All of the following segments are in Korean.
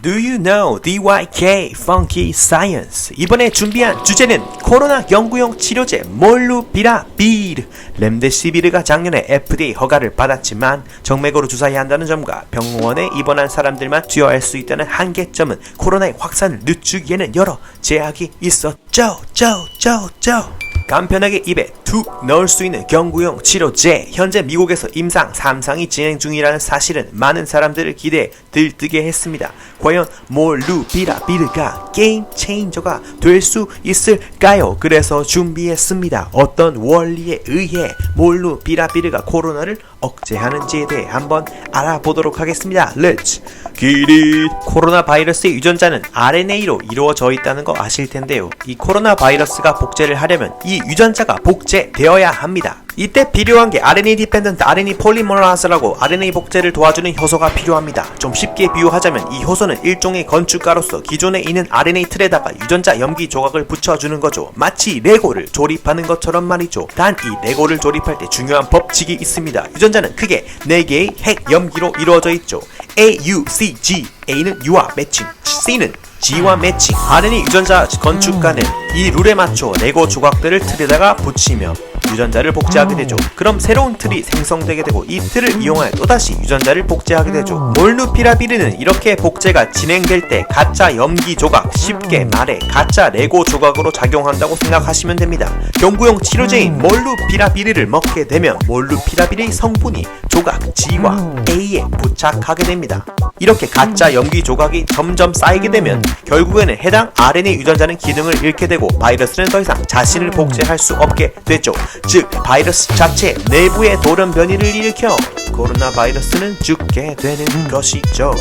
Do you know DYK Funky Science? 이번에 준비한 주제는 코로나 연구용 치료제 몰루피라비르 렘데시비르가 작년에 FDA 허가를 받았지만 정맥으로 주사해야 한다는 점과 병원에 입원한 사람들만 투여할 수 있다는 한계점은 코로나의 확산을 늦추기에는 여러 제약이 있었죠. 죠, 죠, 죠. 간편하게 입에 툭 넣을 수 있는 경구용 치료제 현재 미국에서 임상 3상이 진행 중이라는 사실은 많은 사람들을 기대에 들뜨게 했습니다. 과연 몰루비라비르가 게임 체인저가 될 수 있을까요? 그래서 준비했습니다. 어떤 원리에 의해 몰루비라비르가 코로나를 억제하는지에 대해 한번 알아보도록 하겠습니다. Let's get it! 코로나 바이러스의 유전자는 RNA로 이루어져 있다는 거 아실 텐데요. 이 코로나 바이러스가 복제를 하려면 이 유전자가 복제 되어야 합니다. 이때 필요한 게 RNA 디펜던트 RNA 폴리머라스라고 RNA 복제를 도와주는 효소가 필요합니다. 좀 쉽게 비유하자면 이 효소는 일종의 건축가로서 기존에 있는 RNA 틀에다가 유전자 염기 조각을 붙여주는 거죠. 마치 레고를 조립하는 것처럼 말이죠. 단 이 레고를 조립할 때 중요한 법칙이 있습니다. 유전자는 크게 4개의 핵 염기로 이루어져 있죠. A, U, C, G. A는 U와 매칭, C는 G와 매칭. RNA 유전자 건축가는 이 룰에 맞춰 레고 조각들을 틀에다가 붙이며 유전자를 복제하게 되죠. 그럼 새로운 틀이 생성되게 되고 이 틀을 이용하여 또다시 유전자를 복제하게 되죠. 몰누피라비르는 이렇게 복제가 진행될 때 가짜 염기 조각, 쉽게 말해 가짜 레고 조각으로 작용한다고 생각하시면 됩니다. 경구용 치료제인 몰루피라비르를 먹게 되면 몰루피라비르의 성분이 조각 G와 A에 부착하게 됩니다. 이렇게 가짜 염기 조각이 점점 쌓이게 되면 결국에는 해당 RNA 유전자는 기능을 잃게 되고 바이러스는 더 이상 자신을 복제할 수 없게 되죠. 즉 바이러스 자체 내부의 돌연 변이를 일으켜 코로나 바이러스는 죽게 되는 것이죠.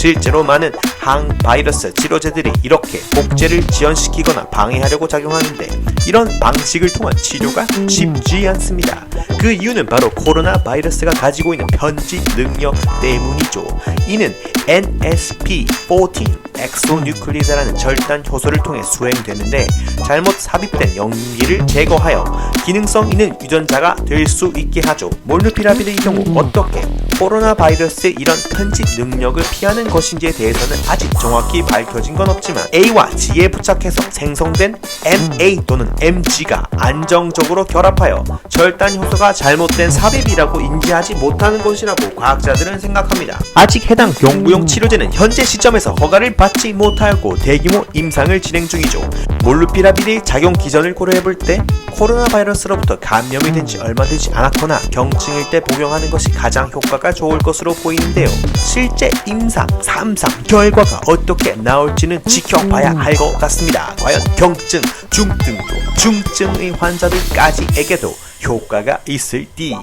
실제로 많은 항바이러스 치료제들이 이렇게 복제를 지연시키거나 방해하려고 작용하는데 이런 방식을 통한 치료가 쉽지 않습니다. 그 이유는 바로 코로나 바이러스가 가지고 있는 편집 능력 때문이죠. 이는 NSP14 엑소뉴클리자라는 절단 효소를 통해 수행되는데 잘못 삽입된 염기를 제거하여 기능성 있는 유전자가 될 수 있게 하죠. 몰누피라비드의 경우 어떻게 코로나 바이러스의 이런 편집 능력을 피하는 것인지에 대해서는 아직 정확히 밝혀진 건 없지만 A와 G에 부착해서 생성된 MA 또는 MG가 안정적으로 결합하여 절단 효소가 잘못된 삽입이라고 인지하지 못하는 것이라고 과학자들은 생각합니다. 아직 해당 경구용 치료제는 현재 시점에서 허가를 받지 못하였고 대규모 임상을 진행 중이죠. 몰루피라비드의 작용 기전을 고려해 볼 때 코로나 바이러스로부터 감염이 된 지 얼마 되지 않았거나 경증일 때 복용하는 것이 가장 효과가 좋을 것으로 보이는데요. 실제 임상 3상 결과가 어떻게 나올지는 지켜봐야 할 것 같습니다. 과연 경증, 중증도, 중증의 환자들까지에게도 효과가 있을지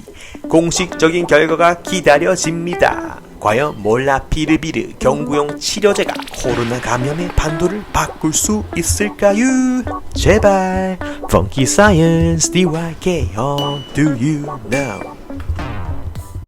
공식적인 결과가 기다려집니다. 과연 몰라피르비르 경구용 치료제가 코로나 감염의 판도를 바꿀 수 있을까요? 제발 Funky Science DYK on Do You Know